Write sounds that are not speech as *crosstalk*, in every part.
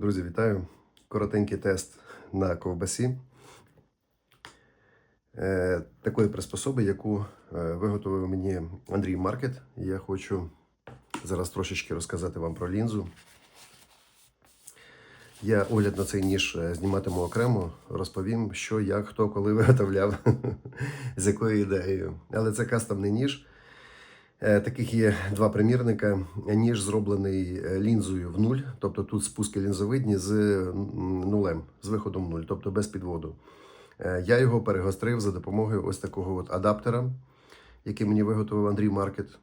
Друзі, вітаю! Коротенький тест на ковбасі е, такої приспособи, яку е, виготовив мені Андрій Маркет. Я хочу зараз трошечки розказати вам про лінзу. Я огляд на цей ніж е, зніматиму окремо, розповім, що, як, хто, коли *laughs* виготовляв, з якою ідеєю. Але це кастомний ніж. Е, Таких є два примірника. Ніж зроблений е, лінзою в нуль, тобто тут спуски лінзовидні з нулем, з виходом в нуль, тобто без підводу. Е, Я його перегострив за допомогою ось такого от адаптера, який мені виготовив Андрій Маркет,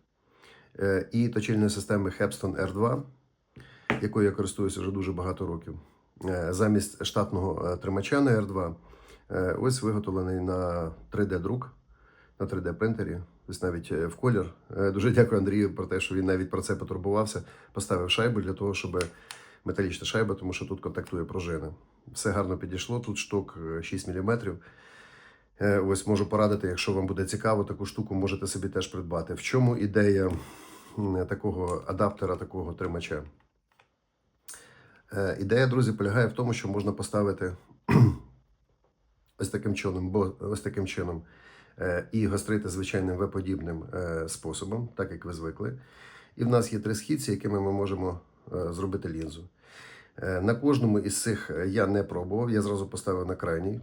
і точильної системи Hepston R2, якою я користуюся вже дуже багато років. Замість штатного тримача на R2, е, ось виготовлений на 3D-друк на 3D принтері, ось навіть е, в колір. Е, Дуже дякую Андрію про те, що він навіть про це потурбувався. Поставив шайбу для того, щоб металічна шайба, тому що тут контактує пружина. Все гарно підійшло. Тут шток е, 6 мм. Ось можу порадити, якщо вам буде цікаво, таку штуку можете собі теж придбати. В чому ідея такого адаптера, такого тримача? Е, Ідея, друзі, полягає в тому, що можна поставити *clears throat* ось таким чином, ось таким чином е, і гострити звичайним В-подібним е, способом, так як ви звикли. І в нас є три східці, якими ми можемо е, зробити лінзу. Е, На кожному із цих е, я не пробував, я зразу поставив на крайній.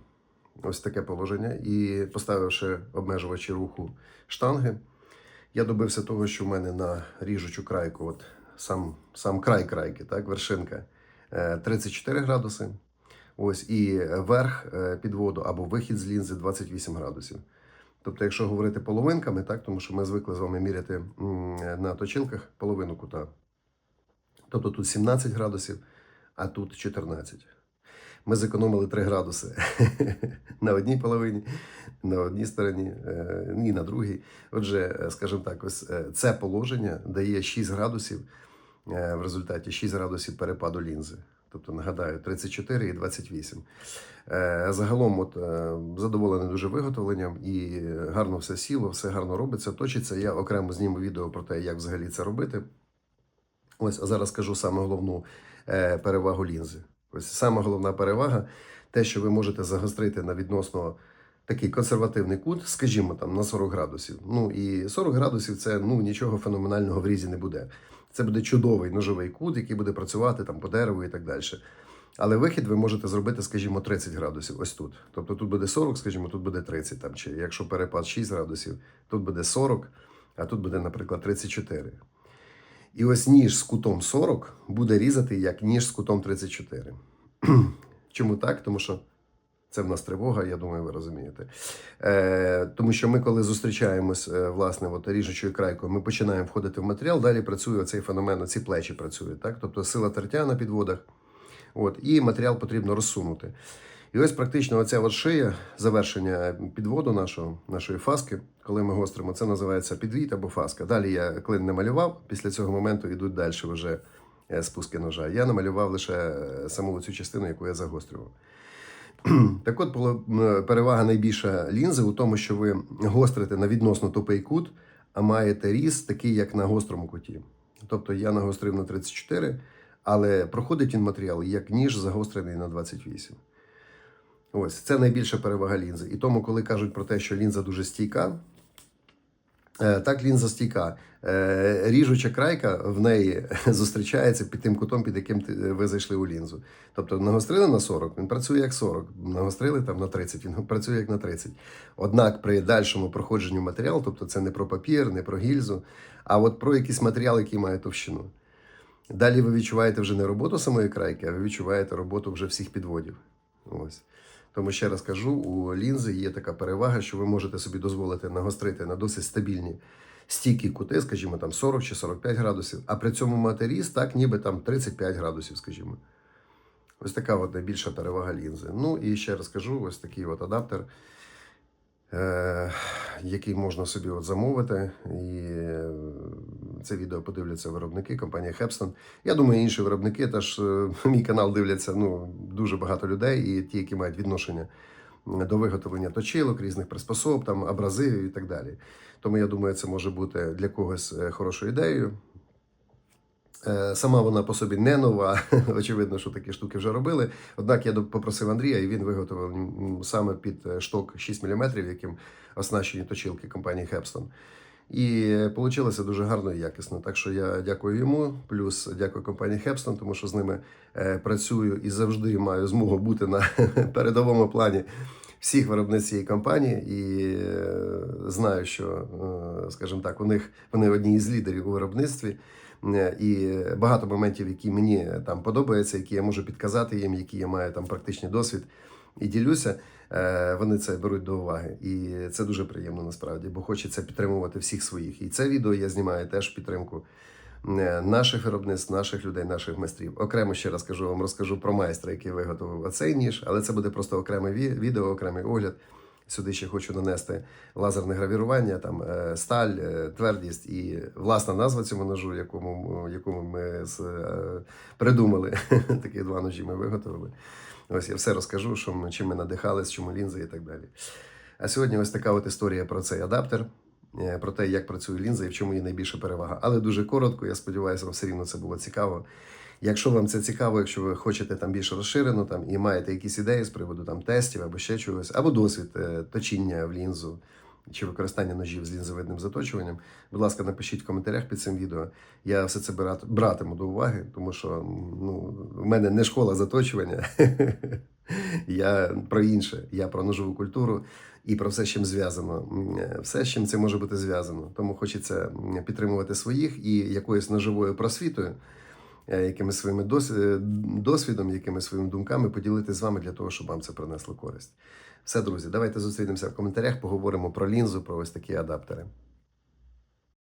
Ось таке положення. І поставивши обмежувачі руху штанги, я добився того, що в мене на ріжучу крайку, от сам, сам край крайки, так, вершинка, е, 34 градуси. Ось і верх е, підводу або вихід з лінзи 28 градусів. Тобто, якщо говорити половинками, так, тому що ми звикли з вами міряти на точилках половину кута. Тобто тут 17 градусів, а тут 14. Ми зекономили 3 градуси *laughs* на одній половині, на одній стороні е, і на другій. Отже, е, скажімо так, ось е, це положення дає 6 градусів в результаті 6 градусів перепаду лінзи. Тобто, нагадаю, 34 і 28. Е, Загалом, от, е, задоволений дуже виготовленням і гарно все сіло, все гарно робиться, точиться. Я окремо зніму відео про те, як взагалі це робити. Ось, а зараз скажу саме головну е, перевагу лінзи. Ось саме головна перевага те, що ви можете загострити на відносно такий консервативний кут, скажімо, там на 40 градусів. Ну і 40 градусів це ну нічого феноменального в різі не буде. Це буде чудовий ножовий кут, який буде працювати там по дереву і так далі. Але вихід ви можете зробити, скажімо, 30 градусів ось тут. Тобто тут буде 40, скажімо, тут буде 30. Там, чи якщо перепад 6 градусів, тут буде 40, а тут буде, наприклад, 34. І ось ніж з кутом 40 буде різати як ніж з кутом 34. *clears throat* Чому так? Тому що це в нас тривога, я думаю, ви розумієте. Е, тому що ми, коли зустрічаємось, е, власне, от, ріжучою крайкою, ми починаємо входити в матеріал, далі працює цей феномен, ці плечі працюють. Так? Тобто сила тертя на підводах, от, і матеріал потрібно розсунути. І ось практично оця от шия, завершення підводу нашого, нашої фаски, коли ми гостримо, це називається підвід або фаска. Далі я клин не малював, після цього моменту йдуть далі вже е, спуски ножа. Я намалював лише е, саму цю частину, яку я загострював. *clears throat* Так от перевага найбільша лінзи у тому, що ви гострите на відносно тупий кут, а маєте ріс такий, як на гострому куті. Тобто я нагострив на 34, але проходить він матеріал як ніж загострений на 28. Ось це найбільша перевага лінзи. І тому, коли кажуть про те, що лінза дуже стійка, так лінза стійка. Е, Ріжуча крайка в неї *laughs* зустрічається під тим кутом, під яким ви зайшли у лінзу. Тобто нагострили на 40, він працює як 40, нагострили там на 30, він працює як на 30. Однак при дальшому проходженню матеріалу, тобто це не про папір, не про гільзу, а от про якийсь матеріал, який має товщину. Далі ви відчуваєте вже не роботу самої крайки, а ви відчуваєте роботу вже всіх підводів. Ось. Тому ще раз кажу, у лінзи є така перевага, що ви можете собі дозволити нагострити на досить стабільні стійкі кути, скажімо, там 40 чи 45 градусів, а при цьому мати різ так, ніби там 35 градусів, скажімо. Ось така от найбільша перевага лінзи. Ну і ще раз кажу, ось такий от адаптер, е- який можна собі от замовити. І це відео подивляться виробники, компанія Hepston. Я думаю, інші виробники теж е, *laughs* мій канал дивляться ну, дуже багато людей, і ті, які мають відношення до виготовлення точилок, різних приспособ, там, абразивів і так далі. Тому я думаю, це може бути для когось е, хорошою ідеєю. Е, Сама вона по собі не нова. *laughs* Очевидно, що такі штуки вже робили. Однак я попросив Андрія, і він виготовив саме під е, шток 6 мм, яким оснащені точилки компанії Hepston. І вийшло дуже гарно і якісно. Так що я дякую йому, плюс дякую компанії Hepston, тому що з ними е, працюю і завжди маю змогу бути на *laughs* передовому плані всіх виробниць цієї компанії. І е, знаю, що, е, скажімо так, у них вони одні із лідерів у виробництві. І багато моментів, які мені там подобаються, які я можу підказати їм, які я маю там практичний досвід і ділюся, вони це беруть до уваги. І це дуже приємно насправді, бо хочеться підтримувати всіх своїх. І це відео я знімаю теж в підтримку е, наших виробництв, наших людей, наших майстрів. Окремо ще раз кажу вам, розкажу про майстра, який виготовив оцей ніж, але це буде просто окреме відео, окремий огляд. Сюди ще хочу нанести лазерне гравірування, там е, сталь, е, твердість і власна назва цьому ножу, якому, якому ми е, придумали. *laughs* Такі два ножі ми виготовили. Ось я все розкажу, що ми, чим ми надихались, чому лінзи і так далі. А сьогодні ось така от історія про цей адаптер, е, про те, як працює лінза і в чому її найбільша перевага. Але дуже коротко, я сподіваюся, вам все рівно це було цікаво. Якщо вам це цікаво, якщо ви хочете там більш розширено там і маєте якісь ідеї з приводу там тестів або ще чогось, або досвід е, точіння в лінзу чи використання ножів з лінзовидним заточуванням, будь ласка, напишіть в коментарях під цим відео. Я все це брат- братиму до уваги, тому що ну, в мене не школа заточування. *laughs* Я про інше, я про ножову культуру і про все, з чим зв'язано. Все, з чим це може бути зв'язано. Тому хочеться підтримувати своїх і якоюсь ножовою просвітою, е, якимись своїми досвідом, якимись своїми думками поділитися з вами для того, щоб вам це принесло користь. Все, друзі, давайте зустрінемося в коментарях, поговоримо про лінзу, про ось такі адаптери.